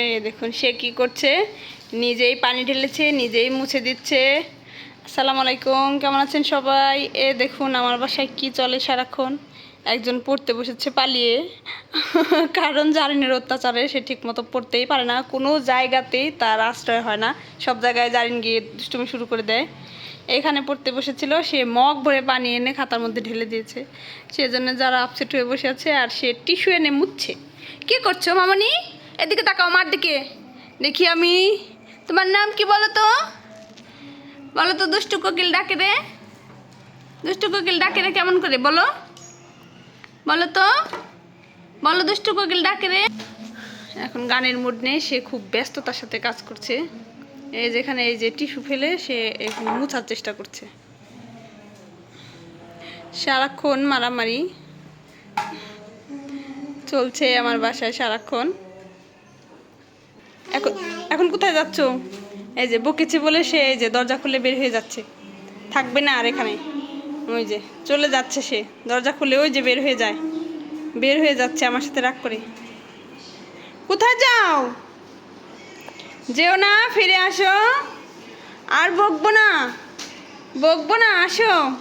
এই দেখুন, সে কি করছে? নিজেই পানি ঢেলেছে, নিজেই মুছে দিচ্ছে। আসসালামু আলাইকুম, কেমন আছেন সবাই? এ দেখুন, আমার বাসায় কি চলে সারাক্ষণ? একজন পড়তে বসেছে পালিয়ে। কারণ জারিনের অত্যাচারে সে ঠিকমতো পড়তেই পারে না। কোনো জায়গাতেই তার আশ্রয় হয় না। সব জায়গায় জারিন গিয়ে দুষ্টুমি শুরু করে দেয়। এখানে পড়তে বসেছিল, সে মগ ভরে পানি এনে খাতার মধ্যে ঢেলে দিয়েছে। সেজন্য যারা আপসেট হয়ে বসে আছে, আর সে টিস্যু এনে মুছছে। কি করছ মামনি? এদিকে তাকাও আমার দিকে। দেখি আমি, তোমার নাম কি বলো তো? বলো তো দুষ্টু কোকিল ডাকে রে। দুষ্টু কোকিল ডাকে রে কেমন করে, বলো। বলো তো, বলো দুষ্টু কোকিল ডাকে রে। এখন গানের মুড নেই, সে খুব ব্যস্ততার সাথে কাজ করছে। এই যেখানে এই যে টিস্যু ফেলে, সে এখন মুছার চেষ্টা করছে। সারাক্ষণ মারামারি চলছে আমার বাসায় সারাক্ষণ। এখন এখন কোথায় যাচ্ছ? এই যে বকেছে বলে সে এই যে দরজা খুলে বের হয়ে যাচ্ছে। থাকবে না আর এখানে। ওই যে চলে যাচ্ছে সে। দরজা খুলে ওই যে বের হয়ে যায়। বের হয়ে যাচ্ছে আমার সাথে রাগ করে। কোথায় যাও? যেও না, ফিরে আসো। আর বকবো না। বকবো না, আসো।